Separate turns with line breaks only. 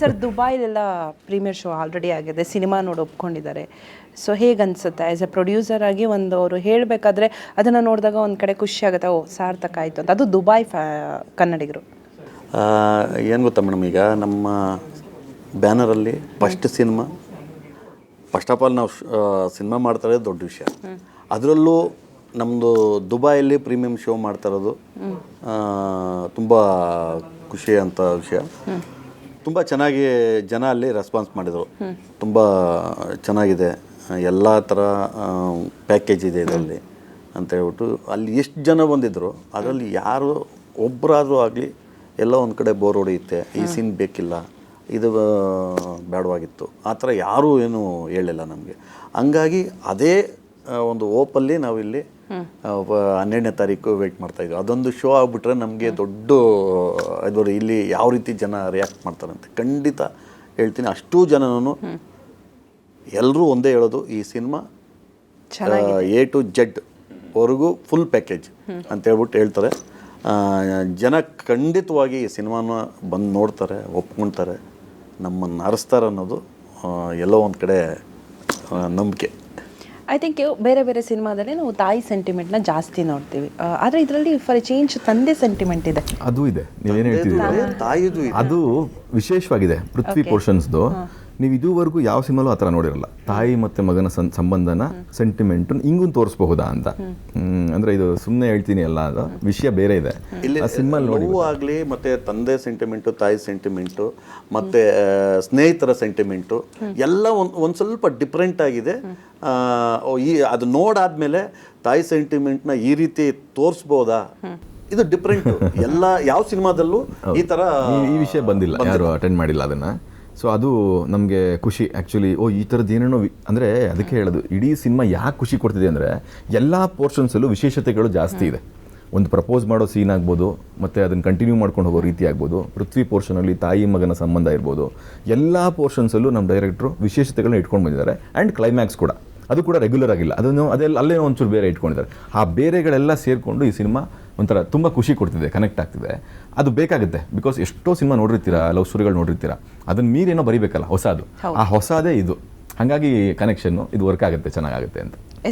Sir ದುಬೈಲೆಲ್ಲ premiere show already ಆಗಿದೆ cinema ನೋಡಿ ಒಪ್ಕೊಂಡಿದ್ದಾರೆ. ಸೊ ಹೇಗೆ ಅನ್ಸುತ್ತೆ ಆ್ಯಸ್ ಎ ಪ್ರೊಡ್ಯೂಸರ್ ಆಗಿ ಒಂದು ಅವರು ಹೇಳಬೇಕಾದ್ರೆ ಅದನ್ನು ನೋಡಿದಾಗ ಒಂದು ಕಡೆ ಖುಷಿ ಆಗುತ್ತೆ ಓ ಸಾರ್ಥಕ ಆಯಿತು ಅಂತ. ಅದು ದುಬೈ ಫ್ಯಾ ಕನ್ನಡಿಗರು.
ಏನು ಗೊತ್ತಾ ಮೇಡಮ್ ಈಗ? ನಮ್ಮ ಬ್ಯಾನರಲ್ಲಿ first cinema first of all ನಾವು ಸಿನಿಮಾ ಮಾಡ್ತಾ ಇರೋದು ದೊಡ್ಡ ವಿಷಯ. ಅದರಲ್ಲೂ ನಮ್ಮದು ದುಬೈಯಲ್ಲಿ ಪ್ರೀಮಿಯಂ ಶೋ ಮಾಡ್ತಾ ಇರೋದು ತುಂಬ ಖುಷಿ ಅಂತ ವಿಷಯ. ತುಂಬ ಚೆನ್ನಾಗಿ ಜನ ಅಲ್ಲಿ ರೆಸ್ಪಾನ್ಸ್ ಮಾಡಿದರು. ತುಂಬ ಚೆನ್ನಾಗಿದೆ. ಎಲ್ಲ ಥರ ಪ್ಯಾಕೇಜ್ ಇದೆ ಇದರಲ್ಲಿ ಅಂತ ಹೇಳ್ಬಿಟ್ಟು ಅಲ್ಲಿ ಎಷ್ಟು ಜನ ಬಂದಿದ್ದರು ಅದರಲ್ಲಿ ಯಾರು ಒಬ್ಬರಾದರೂ ಆಗಲಿ ಎಲ್ಲ ಒಂದು ಕಡೆ ಬೋರ್ ಹೊಡೆಯುತ್ತೆ ಈ ಸೀನ್ ಬೇಕಿಲ್ಲ ಇದು ಬೇಡವಾಗಿತ್ತು ಆ ಥರ ಯಾರೂ ಏನೂ ಹೇಳಿಲ್ಲ ನಮಗೆ. ಹಂಗಾಗಿ ಅದೇ ಒಂದು ಓಪಲ್ಲಿ ನಾವಿಲ್ಲಿ ಹನ್ನೆರಡನೇ ತಾರೀಕು ವೆಯ್ಟ್ ಮಾಡ್ತಾ ಇದ್ವಿ. ಅದೊಂದು ಶೋ ಆಗಿಬಿಟ್ರೆ ನಮಗೆ ದೊಡ್ಡ ಇದು ಇಲ್ಲಿ ಯಾವ ರೀತಿ ಜನ ರಿಯಾಕ್ಟ್ ಮಾಡ್ತಾರಂತೆ. ಖಂಡಿತ ಹೇಳ್ತೀನಿ ಅಷ್ಟು ಜನನೂ ಎಲ್ಲರೂ ಒಂದೇ ಹೇಳೋದು ಈ ಸಿನಿಮಾ ಎ ಟು ಜೆಡ್ ವರೆಗೂ ಫುಲ್ ಪ್ಯಾಕೇಜ್ ಅಂತ ಹೇಳ್ಬಿಟ್ಟು ಹೇಳ್ತಾರೆ. ಜನ ಖಂಡಿತವಾಗಿ ಈ ಸಿನಿಮಾನ ಬಂದು ನೋಡ್ತಾರೆ ಒಪ್ಕೊಳ್ತಾರೆ ನಮ್ಮನ್ನು ಅರಸ್ತಾರೆ ಅನ್ನೋದು ಎಲ್ಲೋ ಒಂದು ಕಡೆ ನಂಬಿಕೆ.
ಐ ಥಿಂಕ್ ಬೇರೆ ಬೇರೆ ಸಿನಿಮಾದಲ್ಲಿ ನಾವು ತಾಯಿ ಸೆಂಟಿಮೆಂಟ್ನ ಜಾಸ್ತಿ ನೋಡ್ತೀವಿ. ಆದ್ರೆ ಇದರಲ್ಲಿ ಫಾರ್ ಚೇಂಜ್ ತಂದೆ ಸೆಂಟಿಮೆಂಟ್ ಇದೆ.
ಅದು ಇದೆ. ನೀವೇನು ಹೇಳ್ತೀವಿ
ತಾಯಿದು ಇದೆ.
ಅದು ವಿಶೇಷವಾಗಿದೆ. ಪೃಥ್ವಿ ಪೋರ್ಷನ್ಸ್ದು ನೀವು ಇದುವರೆಗೂ ಯಾವ ಸಿನಿಮಾಲೂ ಆ ಥರ ನೋಡಿರಲ್ಲ. ತಾಯಿ ಮತ್ತು ಮಗನ ಸಂ ಸಂಬಂಧನ ಸೆಂಟಿಮೆಂಟ್ ಹಿಂಗೂ ತೋರಿಸ್ಬಹುದಾ ಅಂತ. ಅಂದರೆ ಇದು ಸುಮ್ಮನೆ ಹೇಳ್ತೀನಿ ಅಲ್ಲ ಅದು ವಿಷಯ ಬೇರೆ ಇದೆ.
ಇಲ್ಲಿ
ಆ ಸಿನಿಮಾ
ನೋವು ಆಗಲಿ ಮತ್ತು ತಂದೆ ಸೆಂಟಿಮೆಂಟು ತಾಯಿ ಸೆಂಟಿಮೆಂಟು ಮತ್ತು ಸ್ನೇಹಿತರ ಸೆಂಟಿಮೆಂಟು ಎಲ್ಲ ಒಂದು ಒಂದು ಸ್ವಲ್ಪ ಡಿಫ್ರೆಂಟ್ ಆಗಿದೆ. ಈ ಅದು ನೋಡಾದ್ಮೇಲೆ ತಾಯಿ ಸೆಂಟಿಮೆಂಟ್ನ ಈ ರೀತಿ ತೋರಿಸ್ಬೋದಾ? ಇದು ಡಿಫ್ರೆಂಟ್ ಎಲ್ಲ ಯಾವ ಸಿನಿಮಾದಲ್ಲೂ ಈ ತರ
ಈ ವಿಷಯ ಬಂದಿಲ್ಲ. ಯಾರು ಅಟೆಂಡ್ ಮಾಡಿಲ್ಲ ಅದನ್ನ. ಸೊ ಅದು ನಮಗೆ ಖುಷಿ. ಆ್ಯಕ್ಚುಲಿ ಓ, ಈ ಥರದ್ದು ಏನೇನೋ ಅಂದರೆ ಅದಕ್ಕೆ ಹೇಳೋದು, ಇಡೀ ಸಿನಿಮಾ ಯಾಕೆ ಖುಷಿ ಕೊಡ್ತಿದೆ ಅಂದರೆ, ಎಲ್ಲ ಪೋರ್ಷನ್ಸಲ್ಲೂ ವಿಶೇಷತೆಗಳು ಜಾಸ್ತಿ ಇದೆ. ಒಂದು ಪ್ರಪೋಸ್ ಮಾಡೋ ಸೀನ್ ಆಗ್ಬೋದು, ಮತ್ತು ಅದನ್ನು ಕಂಟಿನ್ಯೂ ಮಾಡ್ಕೊಂಡು ಹೋಗೋ ರೀತಿ ಆಗ್ಬೋದು, ಪೃಥ್ವಿ ಪೋರ್ಷನಲ್ಲಿ ತಾಯಿ ಮಗನ ಸಂಬಂಧ ಇರ್ಬೋದು, ಎಲ್ಲ ಪೋರ್ಷನ್ಸಲ್ಲೂ ನಮ್ಮ ಡೈರೆಕ್ಟ್ರು ವಿಶೇಷತೆಗಳನ್ನ ಇಟ್ಕೊಂಡು ಬಂದಿದ್ದಾರೆ ಆ್ಯಂಡ್ ಕ್ಲೈಮ್ಯಾಕ್ಸ್ ಕೂಡ. ಅದು ಕೂಡ ರೆಗ್ಯುಲರ್ ಆಗಿಲ್ಲ. ಅದನ್ನು ಅದೆಲ್ಲ ಅಲ್ಲೇ ಒಂಚೂರು ಬೇರೆ ಇಟ್ಕೊಂಡಿದ್ದಾರೆ. ಆ ಬೇರೆಗಳೆಲ್ಲ ಸೇರಿಕೊಂಡು ಈ ಸಿನಿಮಾ ಒಂಥರ ತುಂಬ ಖುಷಿ ಕೊಡ್ತಿದೆ ಕನೆಕ್ಟ್ ಆಗ್ತಿದೆ. ಅದು ಬೇಕಾಗುತ್ತೆ. ಬಿಕಾಸ್ ಎಷ್ಟೋ ಸಿನಿಮಾ ನೋಡಿರ್ತೀರಾ ಲವ್ ಸ್ಟೋರಿಗಳು ನೋಡಿರ್ತೀರಾ ಅದನ್ನು ಮೀರೇನೋ ಬರಿಬೇಕಲ್ಲ ಹೊಸದು. ಆ ಹೊಸದೇ ಇದು. ಹಾಗಾಗಿ ಕನೆಕ್ಷನ್ನು ಇದು ವರ್ಕ್ ಆಗುತ್ತೆ ಚೆನ್ನಾಗಾಗುತ್ತೆ ಅಂತ.